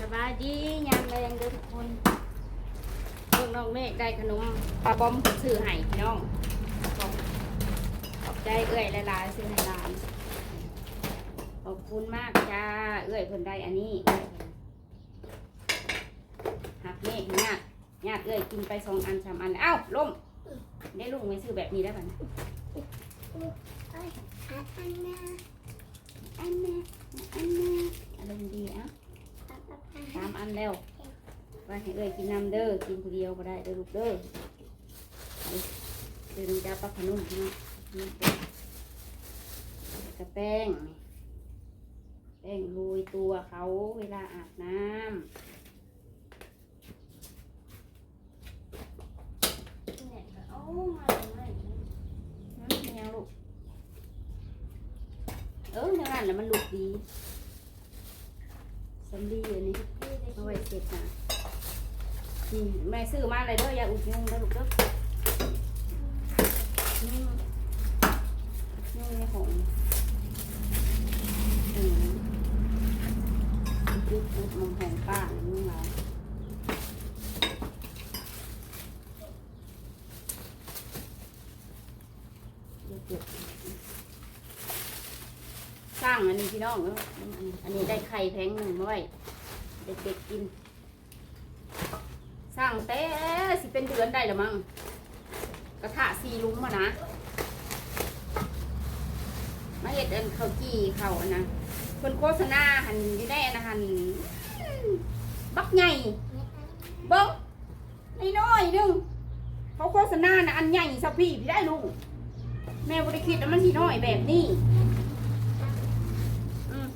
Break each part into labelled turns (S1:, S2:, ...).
S1: สบายดียามแรงเด้อทุกคนเพิ่งน้องเมฆได้ขนมปลาบอมซื้อให้พี่น้องขอบใจเอื้อยหลายๆซื้อให้หลานขอบคุณมากจ้า เอื้อยเพิ่นได้อันนี้หักเมฆญาติญาติเอื้อยกินไปสองอันสามอันเอ้าล่มได้ลุงไม่ซื้อแบบนี้ได้ป่ะนะ
S2: อ้ยอันอันนะ
S1: อันนี้อันนี้อารมณ์ดีเอะ
S2: อันอันอัน
S1: สามอันแล้วไว้ให้เอ้ยกินน้ำเด้อกินคนเดียวก็ได้เด้อลูกเด้อไปเดี๋ยวหนูจะเอาปลาขนุ่มพี่น้องนี่เด้อกระแป้งนี่แป้งโรยตัวเขาเวลาอาบน้ำเนี่ยก็เอามาเลยไหมอืมไม่เอาลูก เอออย่าง นั้นแหละมันหลุกดีสำลีอันนี้เอาไว้เสร็จนะนี่แม่ซื้อมาเลยเด้ออย่าอุดยุงเด้อลูกเด้อนี่นี่ของอืมยุดอุดมันของป้านี่มาเดี๋ยวเก็บ สร้างอันนี้พี่น้องเนอะอันนี้ได้ไข่แพงหนึ่งมาไว้เด็กๆกิน สร้างแต่สิเป็นเดือนได้หรือมั้งกระทะซีลุ้มมานะมาเห็ดอันเข้าวจี้เขาอันนะคนโฆษณาหันอยี่ได้นะหันบักใหญ่เบิ้งน้อยๆหนึงเขาโฆษณานะอันใหญ่สับพี่พี่ได้ลุงแม่บริคิดว่ามันสีน้อยแบบนี้ อืม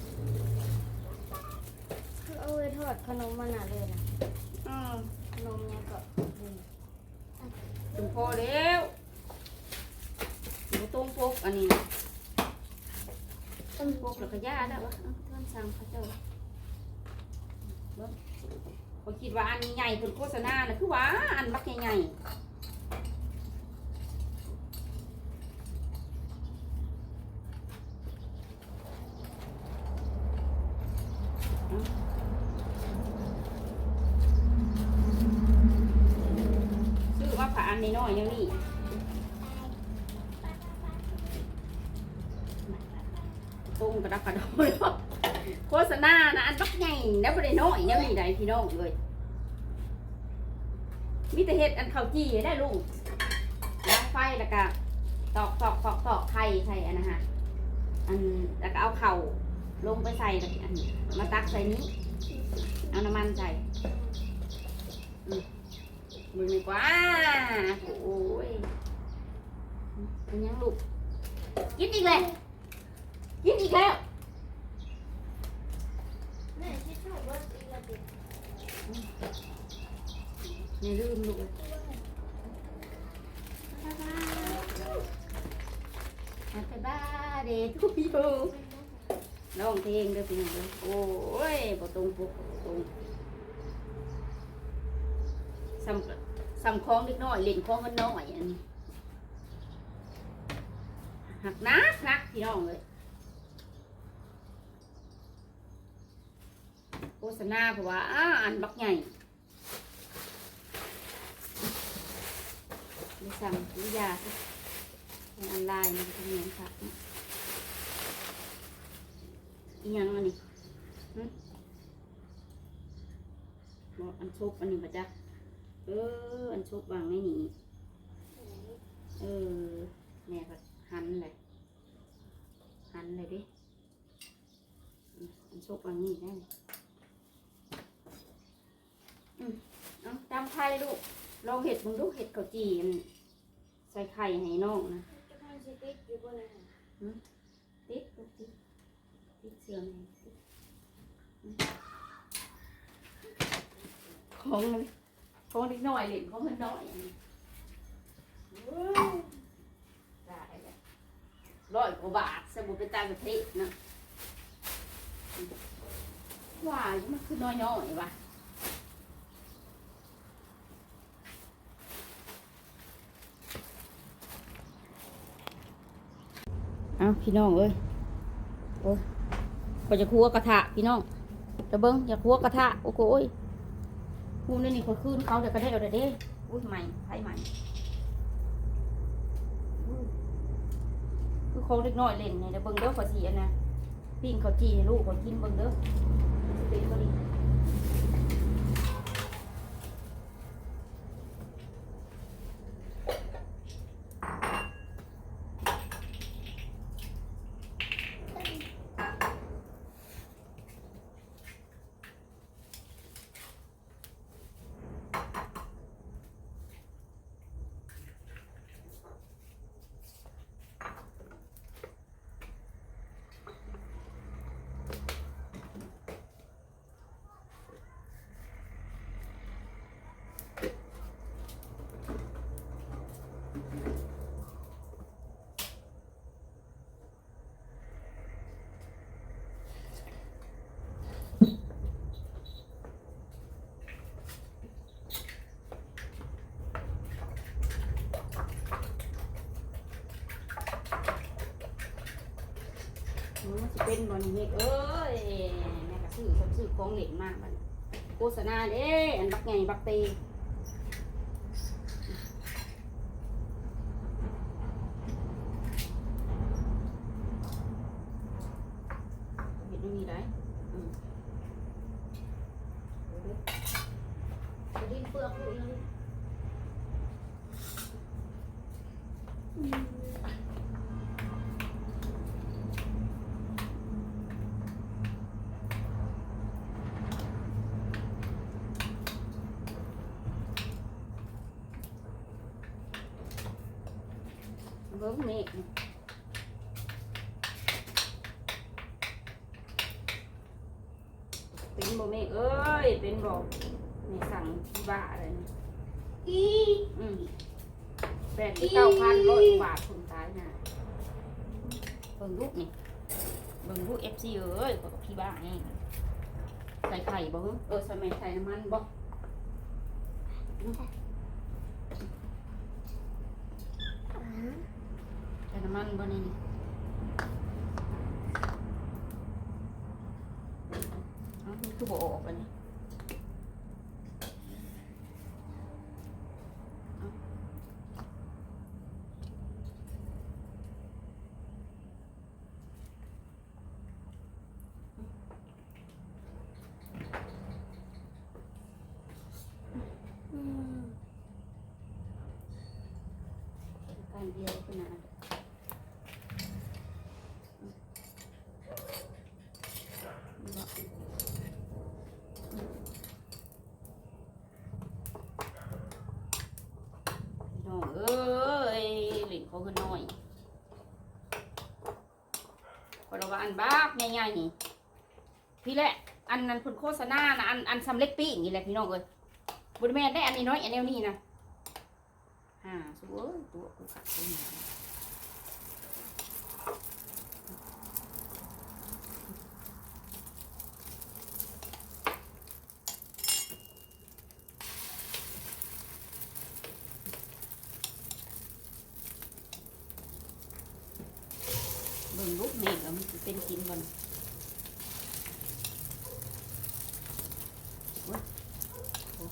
S2: คือเอาไว้ทอดข นมมันอะเลยนะ
S1: อืม
S2: ขนมเนี่ยก็
S1: ถึงพอแล้วหนูต้มปกอันนี้นะต้มปกแล้วก็ย่าแล้ววะเอ้าท่านสั่งเขาเจ้าเบิ่งเขาคิดว่าอันใหญ่เพิ่นโฆษณานะคือว่าอันบักใหญ่ๆ ต้มกระดักกระโดดโฆษณานะอันบักใหญ่แล้วบ่ได้น้อยเนี่ยมีได้พี่น้องเลยมีแต่เฮ็ดอันข้าวจี้ได้ลุงล้างไฟแล้วก็ตอกตอกตอกตอกไข่ใส่อันนะฮะอันแล้วก็เอาเข่าลงไปใส่อันมาตักใส่นี้เอาน้ำมันใส่มมือดีกว่าโอ้ยเป็นยังลูกกินอีกแล้ว กินอีกแล้ว
S2: แม่ที่ชอบว่าอีกแล้วดิ
S1: อย่าลืมลูกเลยแฮปปี้บ้าเดย์ทูยูร้องเพลงเด้อพี่น้องเด้อโอ้ยบ่ตรงปกบ่ตรงสำสำคล้องเล็กน้อยเล่นคล้องกันน้อยอันนี้หักนักนักพี่น้องเลย โฆษณาเพราะว่าอ่าอันบักใหญ่ไปสั่งวิยาสิในออนไลน์มันจะเหมือนค่ะอีหยังอันนี้บอกอันชุบอันนี้ปะจ๊ะเออ อันชุบวางไม่หนีเออแม่ก็หันเลยหันเลยดิอันชุบวางนี่ได้เลย อืมเอาจำไข่ลูก ลองเห็ดมึงดูเห็ดข้าวจีอันใส่ไข่ให้น้องนะ
S2: จะทำสติ๊กอยู่บนไหน
S1: ติดลูกติดติดเสื่อมให้ติดอืมของมันของเล็กน้อยเหรียญของมันน้อยอันนี้ว้าวได้แล้วร้อยกว่าบาทสมุนเป็นต่างประเทศนะอืมว่าอยู่มันคือน้อยๆว่ะ เอาพี่น้องเอ้ยโอ้ยก็จะคั่วกระทะพี่น้องจะเบิ้งอย่าคั่วกระทะโอ้โหยพูดนี่นี่คนคืนเขาเดี๋ยวก็ได้เอาเดี๋ยวเด้อุ้ยใหม่ไทยใหม่คือเขาเล็กน้อยเล่นเนี่ยเดี๋ยวเบิ้งเด้อขอสีอันนะปิ้งเขาจีให้ลูกขากินเบิ้งเด้อสเป็นก็ดี นบอลนี้เอ้ยแม่ก็ซื้อคนซื้อของเหล็กมากมันโฆษณาเด้อันบักไงบักเตเห็นไม่มีไรอืมเดี๋ยวเด้อเดี๋ยวดิ้นเปลือกดูยัง เบิ้งเมฆเป็นบ่เมฆเอ้ย เป็นบ่นี่สั่งที่บ้าอะไรนี่
S2: อี
S1: อืมแปดที่เก้าพันร้อยบาทคนตายน่ะเบิ่งลูกนี่เบิ่งลูกเอฟซีเอ้ยกับพี่บ้านี่ใส่ไข่บ่เออใส่แม่ใส่น้ำมันบ่ใส่น้ำ มันบ่นี่นี่เอ้านี่คือบ่ออกอันนี้การเดียวขนาดน้องเอ้ยหลินเขาคือน้อยค นละว่าอันบ้าง่ายๆนี่พี่แหละ อันนั้นผลโฆษณานะอันอันสำเร็จปีอย่างนี้แหละพี่น้องเอ้ยบุญแม่ได้อันนี้น้อยอันนี้นี่นะอ่าสวยตัวกูขัดตัวหนาเบิ่งลูกแม่แล้วมันสิ เป็นกินบนโอ้ยโอ้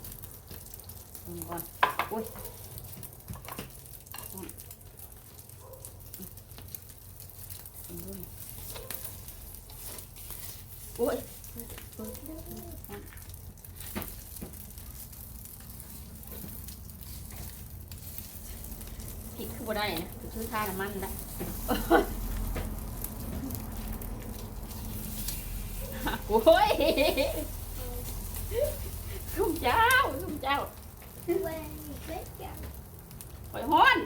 S1: เบิ่งก่อนโอ้ยโอ้ยผิดคือบ่ได้นะชื่อท่าน้ำมันละ โอ้ยซุ่มเจ้าซุ่มเจ้า
S2: เว้ยเว้ยจัง
S1: หอยฮ้อน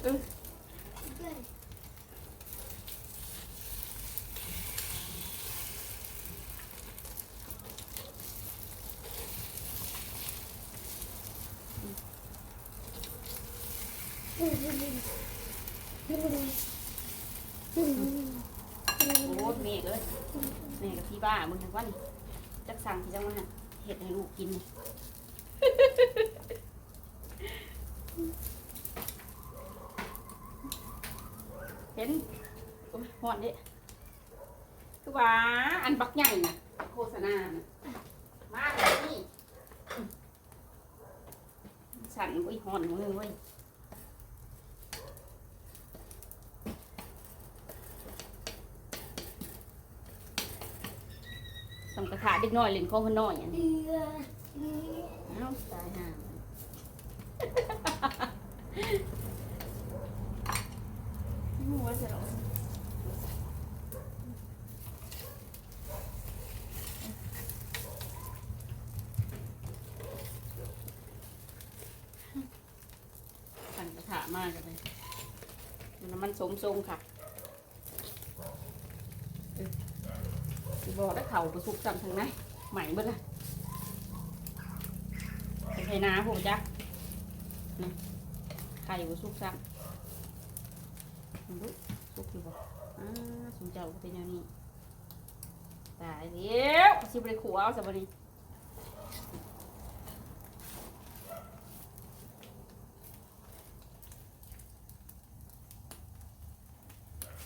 S2: เว้ย
S1: โอ้ยแม่เอ้ยแม่กับพี่บ้า มึงทั้งวันจักสั่งที่จังวันน่ะเห็ดให้ลูกกินเห็นหอนดิคือว่าอันบักใหญ่น่ะโฆษณาน่ะมาเลยนี่อืมสั่นอุ้ยหอนของนึงเว้ย ทำกระถาเด็กน้อยเล่นของคนน้อยอันนี้
S2: เดือดเดือด
S1: เอ้าตายห่าหัวจะหรอสั่นกระถามากเลยมันมันสมทรงค่ะเออสิบอกได้ เข่าประสุกจำทางไหนใหม่เบิดละเป็นไข่นาผมจ้ะไข่บุสุกซ้ำดูสุกอยู่บ่อ่าสมเจ้าเป็นอย่างนี้ตายเดี๋ยวสิบริขัวเอาสับนี้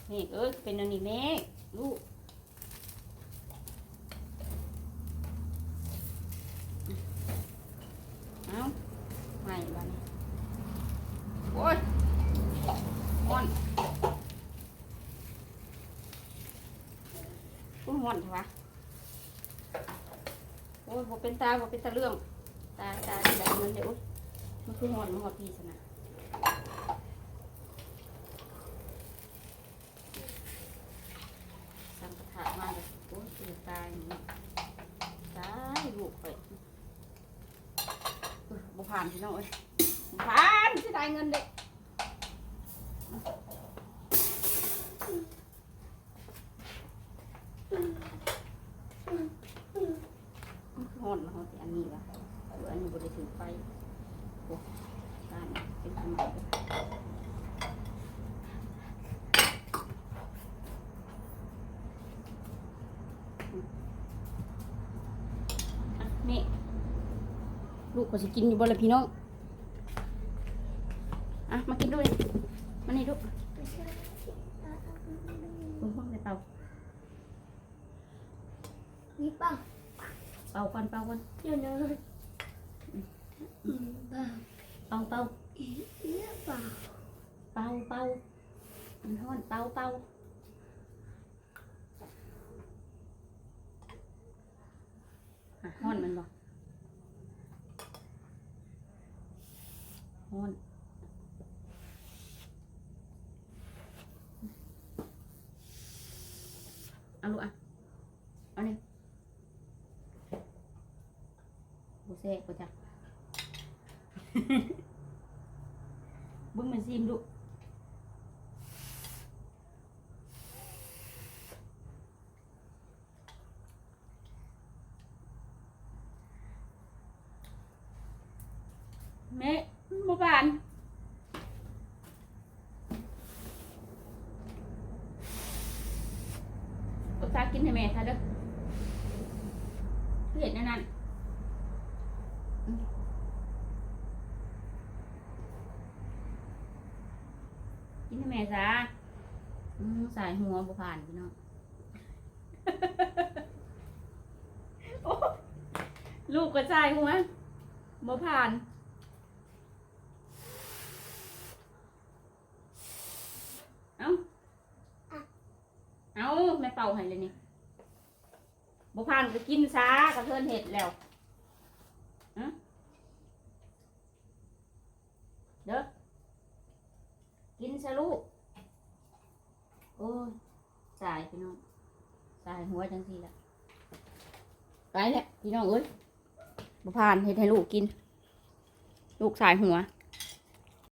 S1: เมฆเอ้ยเป็นอันนี้เมฆลูก เอาใหม่บ้านี้โอ้ยห่อนกูห่ อนใช่ปะโอ้ยบ่เป็นตาบ่เป็นตาเรื่อง ตาตาที่แบบมันเดี๋ยวมันคือหอนมันหอดพี่สนะสั่งกระถางมาเลยโอ้ยเสียตายอย่างนี้ตายลูกไปบุผ่านพี่น้องเอ้ยผ่านสิได้เงินเด็กหอนมาหอนอันนี้วะหรืออันนี้บริถือไฟโอ้ผ่านเป็นอันใหม่เลยอะนี่ ลูกก็สิกินอยู่บ่ละพี่น้องอะมากินด้วยมานี่ลูก
S2: ไม่ใช่อะอะ
S1: ลงห้องในเป่า
S2: มีเปล่า
S1: เป่าก่อนเป่าก่อน
S2: เดี๋ยวนะอืมเปล่า
S1: เป่าเป่า
S2: อีเนี่ยเปล่า
S1: เป่าเป่ามันฮ้อนเป่าเป่าอะฮ้อนมันบ่ฮ้อนเอาลูกอะ เอานี่ โบเซ่ก็จ้ะบึ้งมันซิมดูแม่บ่บานอาตากินให้แม่ท่าเด้อเห็นนั่นนั่น กินให้แม่ซะสายหัวบ่ผ่านพี่น้องลูกก็สายหัวบ่ผ่านเอาเอาแม่เป่าให้เลยนี่บุพานก็กินซากระเทินเห็ดแล้วอะเด้อ กินซะลูก โอ้ยสายพี่น้อง สาย หัวจังสีละไปแหละพี่น้องเอ้ยบ่ผ่านเห็ดให้ลูกกิน ลูกสายหัว